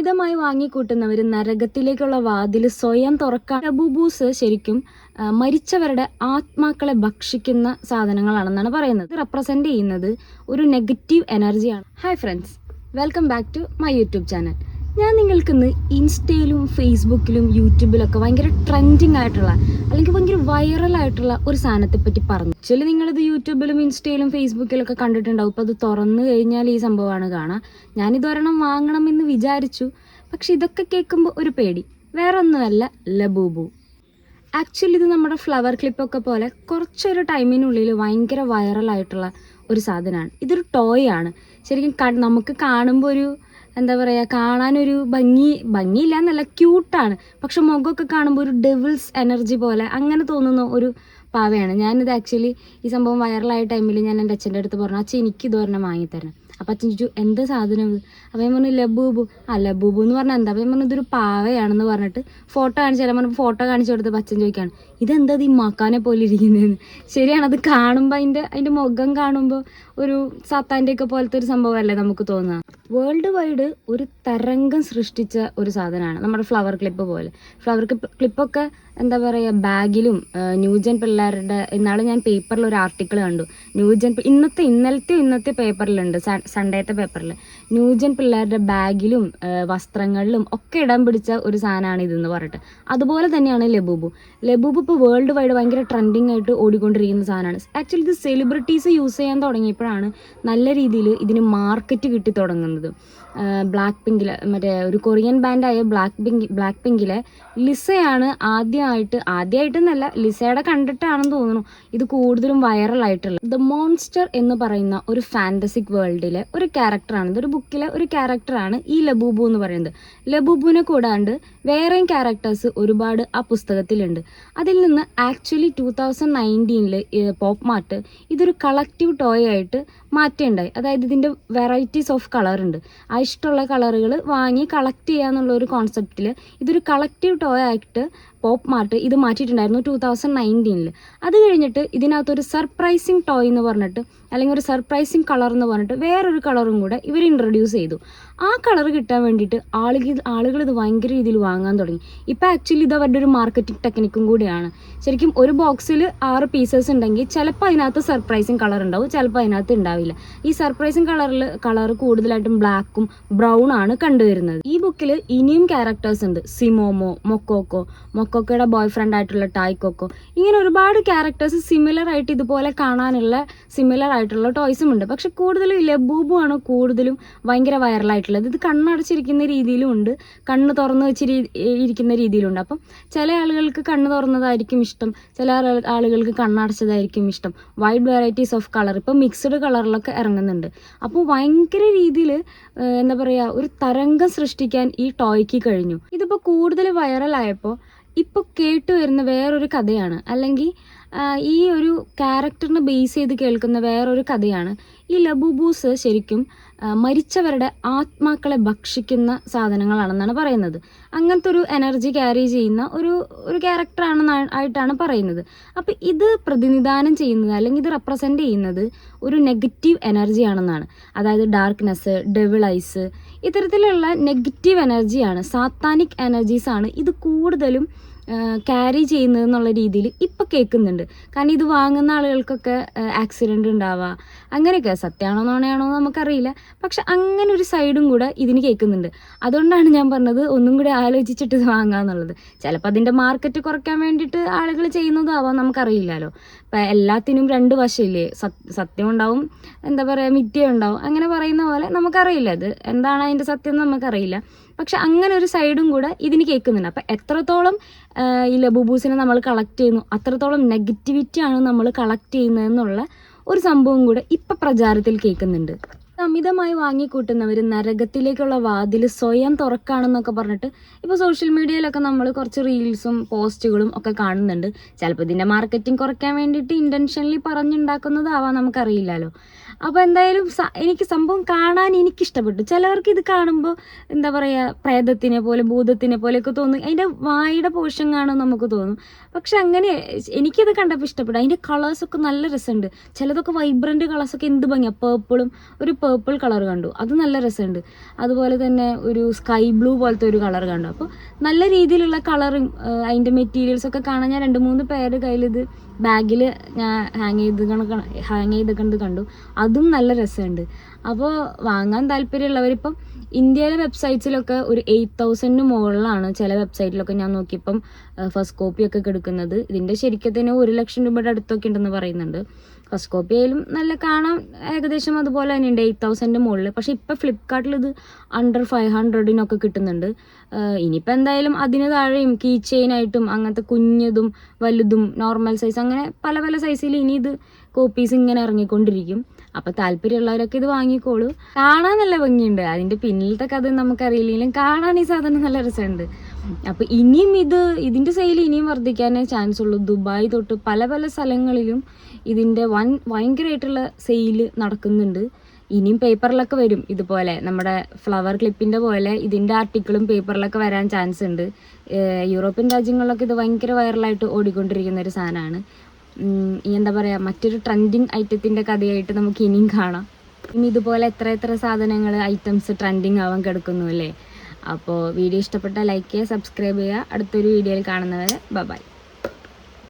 അമിതമായി വാങ്ങിക്കൂട്ടുന്നവർ നരകത്തിലേക്കുള്ള വാതിൽ സ്വയം തുറക്കാൻ ലബൂബൂസ് ശരിക്കും മരിച്ചവരുടെ ആത്മാക്കളെ ഭക്ഷിക്കുന്ന സാധനങ്ങളാണെന്നാണ് പറയുന്നത്. റെപ്രസെന്റ് ചെയ്യുന്നത് ഒരു നെഗറ്റീവ് എനർജിയാണ് hi friends welcome back to my YouTube channel ഞാൻ നിങ്ങൾക്കിന്ന് ഇൻസ്റ്റയിലും ഫേസ്ബുക്കിലും യൂട്യൂബിലൊക്കെ ഭയങ്കര ട്രെൻഡിങ് ആയിട്ടുള്ള അല്ലെങ്കിൽ ഭയങ്കര വൈറൽ ആയിട്ടുള്ള ഒരു സാധനത്തെ പറ്റി പറഞ്ഞു. ചില നിങ്ങളിത് യൂട്യൂബിലും ഇൻസ്റ്റയിലും ഫേസ്ബുക്കിലൊക്കെ കണ്ടിട്ടുണ്ടാവും. അപ്പോൾ അത് തുറന്നു കഴിഞ്ഞാൽ ഈ സംഭവമാണ് കാണാം. ഞാനിതൊരെണ്ണം വാങ്ങണമെന്ന് വിചാരിച്ചു. പക്ഷെ ഇതൊക്കെ കേൾക്കുമ്പോൾ ഒരു പേടി. വേറെ ഒന്നുമല്ല ലബൂബു. ആക്ച്വലി ഇത് നമ്മുടെ ഫ്ലവർ ക്ലിപ്പൊക്കെ പോലെ കുറച്ചൊരു ടൈമിനുള്ളിൽ ഭയങ്കര വൈറലായിട്ടുള്ള ഒരു സാധനമാണ്. ഇതൊരു ടോയ് ആണ്. ശരിക്കും നമുക്ക് കാണുമ്പോൾ ഒരു എന്താ പറയുക കാണാനൊരു ഭംഗി ഭംഗിയില്ല എന്നല്ല ക്യൂട്ടാണ് പക്ഷെ മുഖമൊക്കെ കാണുമ്പോൾ ഒരു ഡെവിൾസ് എനർജി പോലെ അങ്ങനെ തോന്നുന്ന ഒരു പാവയാണ്. ഞാനിത് ആക്ച്വലി ഈ സംഭവം വൈറലായ ടൈമിൽ ഞാൻ എന്റെ അച്ഛന്റെ അടുത്ത് പറഞ്ഞു അച്ഛൻ എനിക്ക് ഇത് ഒരെണ്ണം വാങ്ങിത്തരണം. അപ്പം അച്ഛൻ ചോദിച്ചു എന്ത് സാധനം അപ്പം ഞാൻ പറഞ്ഞു ലബൂബു. ആ ലബൂബു എന്ന് പറഞ്ഞാൽ എന്താ? അപ്പം ഞാൻ പറഞ്ഞു ഇതൊരു പാവയാണെന്ന് പറഞ്ഞിട്ട് ഫോട്ടോ കാണിച്ചു തരാൻ പറഞ്ഞു ഫോട്ടോ കാണിച്ചു കൊടുത്തപ്പോൾ അച്ഛൻ ചോദിക്കാണ് ഇതെന്താ ഇത് ഈ മക്കാനെ പോലെ ഇരിക്കുന്നതെന്ന്? ശരിയാണ് അത് കാണുമ്പോൾ അതിന്റെ അതിന്റെ മുഖം കാണുമ്പോൾ ഒരു സാത്താന്റെ ഒക്കെ പോലത്തെ ഒരു സംഭവമല്ലേ നമുക്ക് തോന്നുക. വേൾഡ് വൈഡ് ഒരു തരംഗം സൃഷ്ടിച്ച ഒരു സാധനമാണ് നമ്മുടെ ഫ്ലവർ ക്ലിപ്പ് പോലെ. ഫ്ലവർ ക്ലിപ്പ് ക്ലിപ്പൊക്കെ എന്താ പറയുക ബാഗിലും ന്യൂജൻ പിള്ളേരുടെ ഇന്നാൾ ഞാൻ പേപ്പറിൽ ഒരു ആർട്ടിക്കിൾ കണ്ടു. ന്യൂജൻ ഇന്നത്തെ ഇന്നലത്തെ ഇന്നത്തെ പേപ്പറിലുണ്ട് സൺഡേത്തെ പേപ്പറിൽ ന്യൂജൻ പിള്ളേരുടെ ബാഗിലും വസ്ത്രങ്ങളിലും ഒക്കെ ഇടം പിടിച്ച ഒരു സാധനമാണ് ഇതെന്ന് പറഞ്ഞിട്ട്. അതുപോലെ തന്നെയാണ് ലബൂബു. ലബൂബു ഇപ്പോൾ വേൾഡ് വൈഡ് ഭയങ്കര ട്രെൻഡിങ് ആയിട്ട് ഓടിക്കൊണ്ടിരിക്കുന്ന സാധനമാണ്. ആക്ച്വലി ഇത് സെലിബ്രിറ്റീസ് യൂസ് ചെയ്യാൻ തുടങ്ങിയപ്പോഴാണ് നല്ല രീതിയിൽ ഇതിന് മാർക്കറ്റ് കിട്ടി തുടങ്ങുന്നത്. ബ്ലാക്ക് പിങ്കിലെ മറ്റേ ഒരു കൊറിയൻ ബാൻഡായ ബ്ലാക്ക് പിങ്ക് ബ്ലാക്ക് പിങ്കിലെ ലിസയാണ് ആദ്യമായിട്ട് ആദ്യമായിട്ടെന്നല്ല ലിസയുടെ കണ്ടിട്ടാണെന്ന് തോന്നുന്നു. ഇത് കൂടുതലും വൈറലായിട്ടുള്ളത് ദ മോൺസ്റ്റർ എന്ന് പറയുന്ന ഒരു ഫാന്റസിക് വേൾഡിലെ ഒരു ക്യാരക്ടറാണ് ഇതൊരു ബുക്കിലെ ഒരു ക്യാരക്ടറാണ് ഈ ലബൂബു എന്ന് പറയുന്നത്. ലബൂബുവിനെ കൂടാണ്ട് വേറെയും ക്യാരക്ടേഴ്സ് ഒരുപാട് ആ പുസ്തകത്തിലുണ്ട്. അതിൽ നിന്ന് ആക്ച്വലി ടൂ തൗസൻഡ് നയന്റീനിൽ പോപ്പ് മാർട്ട് ഇതൊരു കളക്റ്റീവ് ടോയ് ആയിട്ട് മാറ്റുണ്ടായി. അതായത് ഇതിന്റെ വെറൈറ്റീസ് ഓഫ് കളർ ഉണ്ട്. ആ ഇഷ്ടമുള്ള കളറുകൾ വാങ്ങി കളക്ട് ചെയ്യാന്നുള്ള ഒരു കോൺസെപ്റ്റിൽ ഇതൊരു കളക്റ്റീവ് ടോയ് ആയിട്ട് പോപ്പ് മാർട്ട് ഇത് മാറ്റിയിട്ടുണ്ടായിരുന്നു ടൂ തൗസൻഡ് നയന്റീനിൽ അത് കഴിഞ്ഞിട്ട് ഇതിനകത്തൊരു സർപ്രൈസിങ് ടോയ് എന്ന് പറഞ്ഞിട്ട് അല്ലെങ്കിൽ ഒരു സർപ്രൈസിങ് കളർ എന്ന് പറഞ്ഞിട്ട് വേറൊരു കളറും കൂടെ ഇവർ ഇൻട്രൊഡ്യൂസ് ചെയ്തു. ആ കളർ കിട്ടാൻ വേണ്ടിയിട്ട് ആളുകൾ ആളുകൾ ഇത് ഭയങ്കര രീതിയിൽ വാങ്ങാൻ തുടങ്ങി. ഇപ്പം ആക്ച്വലി ഇത് അവരുടെ ഒരു മാർക്കറ്റിംഗ് ടെക്നിക്കും കൂടിയാണ്. ശരിക്കും ഒരു ബോക്സിൽ ആറ് പീസസ് ഉണ്ടെങ്കിൽ ചിലപ്പോൾ അതിനകത്ത് സർപ്രൈസിങ് കളർ ഉണ്ടാവും ചിലപ്പോൾ അതിനകത്ത് ഉണ്ടാവില്ല. ഈ സർപ്രൈസിങ് കളറിൽ കളർ കൂടുതലായിട്ടും ബ്ലാക്കും ബ്രൗൺ ആണ് കണ്ടുവരുന്നത്. ഈ ബുക്കിൽ ഇനിയും ക്യാരക്ടേഴ്സ് ഉണ്ട്. സിമോമോ മൊക്കോക്കോ മൊക്കോക്കോയുടെ ബോയ് ഫ്രണ്ട് ആയിട്ടുള്ള ടായ് കൊക്കോ. ഇങ്ങനെ ഒരുപാട് ക്യാരക്ടേഴ്സ് സിമിലർ ആയിട്ട് ഇതുപോലെ കാണാനുള്ള സിമിലർ ആയിട്ടുള്ള ടോയ്സും ഉണ്ട്. പക്ഷെ കൂടുതലും ലബൂബു ആണ് കൂടുതലും ഭയങ്കര വൈറലായിട്ടുള്ളത് ഇത് കണ്ണടച്ചിരിക്കുന്ന രീതിയിലും ഉണ്ട്. കണ്ണ് തുറന്ന് വെച്ച് ഇരിക്കുന്ന രീതിയിലുണ്ട് അപ്പം ചില ആളുകൾക്ക് കണ്ണ് തുറന്നതായിരിക്കും ഇഷ്ടം. ചില ആളു- ആളുകൾക്ക് കണ്ണടച്ചതായിരിക്കും ഇഷ്ടം. വൈഡ് വെറൈറ്റീസ് ഓഫ് കളർ ഇപ്പം മിക്സ്ഡ് കളറിലൊക്കെ ഇറങ്ങുന്നുണ്ട്. അപ്പോൾ ഭയങ്കര രീതിയിൽ എന്താ പറയുക ഒരു തരംഗം സൃഷ്ടിക്കാൻ ഈ ടോയ്ക്ക് കഴിഞ്ഞു. ഇതിപ്പോൾ കൂടുതൽ വൈറലായപ്പോൾ ഇപ്പോൾ കേട്ടു വരുന്ന വേറൊരു കഥയാണ്. അല്ലെങ്കിൽ ഈ ഒരു ക്യാരക്ടറിനെ ബേസ് ചെയ്ത് കേൾക്കുന്ന വേറൊരു കഥയാണ്. ഈ ലബൂബൂസ് ശരിക്കും മരിച്ചവരുടെ ആത്മാക്കളെ ഭക്ഷിക്കുന്ന സാധനങ്ങളാണെന്നാണ് പറയുന്നത്. അങ്ങനത്തെ ഒരു എനർജി ക്യാരി ചെയ്യുന്ന ഒരു ഒരു ക്യാരക്ടറാണ് ആയിട്ടാണ് പറയുന്നത്. അപ്പോൾ ഇത് പ്രതിനിധാനം ചെയ്യുന്നത് അല്ലെങ്കിൽ ഇത് റെപ്രസെന്റ് ചെയ്യുന്നത് ഒരു നെഗറ്റീവ് എനർജി ആണെന്നാണ്. അതായത് ഡാർക്ക്നെസ് ഡെവിൾ ഐസ് ഇത്തരത്തിലുള്ള നെഗറ്റീവ് എനർജിയാണ് സാത്താനിക് എനർജീസാണ് ഇത് കൂടുതലും ക്യാരി ചെയ്യുന്നത് എന്നുള്ള രീതിയിൽ ഇപ്പം കേൾക്കുന്നുണ്ട്. കാരണം ഇത് വാങ്ങുന്ന ആളുകൾക്കൊക്കെ ആക്സിഡന്റ് ഉണ്ടാവുക അങ്ങനെയൊക്കെ സത്യമാണോ നോണയാണോ എന്ന് നമുക്കറിയില്ല. പക്ഷെ അങ്ങനെ ഒരു സൈഡും കൂടെ ഇതിന് കേൾക്കുന്നുണ്ട്. അതുകൊണ്ടാണ് ഞാൻ പറഞ്ഞത് ഒന്നും കൂടി ആലോചിച്ചിട്ട് ഇത് വാങ്ങാന്നുള്ളത് ചിലപ്പോൾ അതിന്റെ മാർക്കറ്റ് കുറയ്ക്കാൻ വേണ്ടിയിട്ട് ആളുകൾ ചെയ്യുന്നതാവാം നമുക്കറിയില്ലല്ലോ. ഇപ്പം എല്ലാത്തിനും രണ്ട് വശമില്ലേ? സത്യം ഉണ്ടാവും എന്താ പറയുക മിഥ്യ ഉണ്ടാവും. അങ്ങനെ പറയുന്ന പോലെ നമുക്കറിയില്ല. അത് എന്താണ് അതിന്റെ സത്യം എന്ന് നമുക്കറിയില്ല. പക്ഷെ അങ്ങനെ ഒരു സൈഡും കൂടെ ഇതിന് കേൾക്കുന്നുണ്ട്. അപ്പം എത്രത്തോളം ഈ ലബൂബൂസിനെ നമ്മൾ കളക്ട് ചെയ്യുന്നു അത്രത്തോളം നെഗറ്റിവിറ്റി ആണ് നമ്മൾ കളക്ട് ചെയ്യുന്നതെന്നുള്ള ഒരു സംഭവം കൂടെ ഇപ്പം പ്രചാരത്തിൽ കേൾക്കുന്നുണ്ട്. അമിതമായി വാങ്ങിക്കൂട്ടുന്നവർ നരകത്തിലേക്കുള്ള വാതിൽ സ്വയം തുറക്കാണെന്നൊക്കെ പറഞ്ഞിട്ട് ഇപ്പോൾ സോഷ്യൽ മീഡിയയിലൊക്കെ നമ്മൾ കുറച്ച് റീൽസും പോസ്റ്റുകളും ഒക്കെ കാണുന്നുണ്ട്. ചിലപ്പോൾ ഇതിന്റെ മാർക്കറ്റിംഗ് കുറയ്ക്കാൻ വേണ്ടിയിട്ട് ഇന്റൻഷനലി പറഞ്ഞുണ്ടാക്കുന്നതാവാം നമുക്കറിയില്ലല്ലോ. അപ്പോൾ എന്തായാലും എനിക്ക് സംഭവം കാണാൻ എനിക്ക് ഇഷ്ടപ്പെട്ടു ചിലവർക്ക് ഇത് കാണുമ്പോൾ എന്താ പറയുക പ്രേതത്തിനെ പോലെ ഭൂതത്തിനെ പോലെയൊക്കെ തോന്നും. അതിന്റെ വായുടെ പോഷൻ കാണും നമുക്ക് തോന്നും. പക്ഷെ അങ്ങനെ എനിക്കത് കണ്ടപ്പോൾ ഇഷ്ടപ്പെട്ടു. അതിന്റെ കളേഴ്സൊക്കെ നല്ല രസമുണ്ട്. ചിലതൊക്കെ വൈബ്രന്റ് കളേഴ്സൊക്കെ എന്ത് ഭംഗിയാണ് പേർപ്പിളും ഒരു പേർപ്പിൾ കളർ കണ്ടു. അത് നല്ല രസമുണ്ട്. അതുപോലെ തന്നെ ഒരു സ്കൈ ബ്ലൂ പോലത്തെ ഒരു കളർ കണ്ടു. അപ്പോൾ നല്ല രീതിയിലുള്ള കളറും അതിന്റെ മെറ്റീരിയൽസൊക്കെ കാണാൻ ഞാൻ രണ്ട് മൂന്ന് പേര് കയ്യിൽ ഇത് ബാഗിൽ ഞാൻ ഹാങ് ചെയ്ത് ഹാങ് ചെയ്ത് കണ്ട്. അതും നല്ല രസമുണ്ട് അപ്പോൾ വാങ്ങാൻ താല്പര്യമുള്ളവരിപ്പം ഇന്ത്യയിലെ വെബ്സൈറ്റ്സിലൊക്കെ ഒരു എയ്റ്റ് തൗസൻഡിന് മുകളിലാണ് ചില വെബ്സൈറ്റിലൊക്കെ ഞാൻ നോക്കിയപ്പം ഫസ്റ്റ് കോപ്പിയൊക്കെ എടുക്കുന്നത് ഇതിന്റെ ശരിക്കും തന്നെ ഒരു ലക്ഷം രൂപയുടെ അടുത്തൊക്കെ ഉണ്ടെന്ന് പറയുന്നുണ്ട്. ഫസ്റ്റ് ആയാലും നല്ല കാണാൻ ഏകദേശം അതുപോലെ തന്നെ ഉണ്ട് എയ്റ്റ് തൗസൻഡിന്റെ മുകളിൽ. പക്ഷേ ഇപ്പം ഫ്ലിപ്കാർട്ടിൽ ഇത് അണ്ടർ ഫൈവ് ഹൺഡ്രഡിനൊക്കെ കിട്ടുന്നുണ്ട്. ഇനിയിപ്പോൾ എന്തായാലും അതിന് താഴെയും കീ ചെയിനായിട്ടും അങ്ങനത്തെ കുഞ്ഞതും വലുതും നോർമൽ സൈസ് അങ്ങനെ പല പല സൈസിൽ ഇനി ഇത് കോപ്പീസ് ഇങ്ങനെ ഇറങ്ങിക്കൊണ്ടിരിക്കും. അപ്പോൾ താല്പര്യമുള്ളവരൊക്കെ ഇത് വാങ്ങിക്കോളൂ. കാണാൻ നല്ല ഭംഗിയുണ്ട്. അതിന്റെ പിന്നിലത്തെ കഥ നമുക്കറിയില്ലെങ്കിലും കാണാൻ ഈ സാധനം നല്ല രസമുണ്ട്. അപ്പോൾ ഇനിയും ഇത് ഇതിന്റെ സെയിൽ ഇനിയും വർദ്ധിക്കാനേ ചാൻസ് ഉള്ളൂ. ദുബായ് തൊട്ട് പല പല സ്ഥലങ്ങളിലും ഇതിന്റെ വൻ ഭയങ്കരമായിട്ടുള്ള സെയിൽ നടക്കുന്നുണ്ട്. ഇനിയും പേപ്പറിലൊക്കെ വരും. ഇതുപോലെ നമ്മുടെ ഫ്ലവർ ക്ലിപ്പിന്റെ പോലെ ഇതിന്റെ ആർട്ടിക്കിളും പേപ്പറിലൊക്കെ വരാൻ ചാൻസ് ഉണ്ട്. യൂറോപ്യൻ രാജ്യങ്ങളിലൊക്കെ ഇത് ഭയങ്കര വൈറലായിട്ട് ഓടിക്കൊണ്ടിരിക്കുന്ന ഒരു സാധനമാണ്. എന്താ പറയുക മറ്റൊരു ട്രെൻഡിങ് ഐറ്റത്തിന്റെ കഥയായിട്ട് നമുക്ക് ഇനിയും കാണാം. ഇനി ഇതുപോലെ എത്ര എത്ര സാധനങ്ങൾ ഐറ്റംസ് ട്രെൻഡിങ് ആവാൻ കിടക്കുന്നു അല്ലേ? അപ്പോൾ വീഡിയോ ഇഷ്ടപ്പെട്ടാൽ ലൈക്ക് ചെയ്യുക സബ്സ്ക്രൈബ് ചെയ്യുക. അടുത്തൊരു വീഡിയോയിൽ കാണുന്നവരെ ബൈ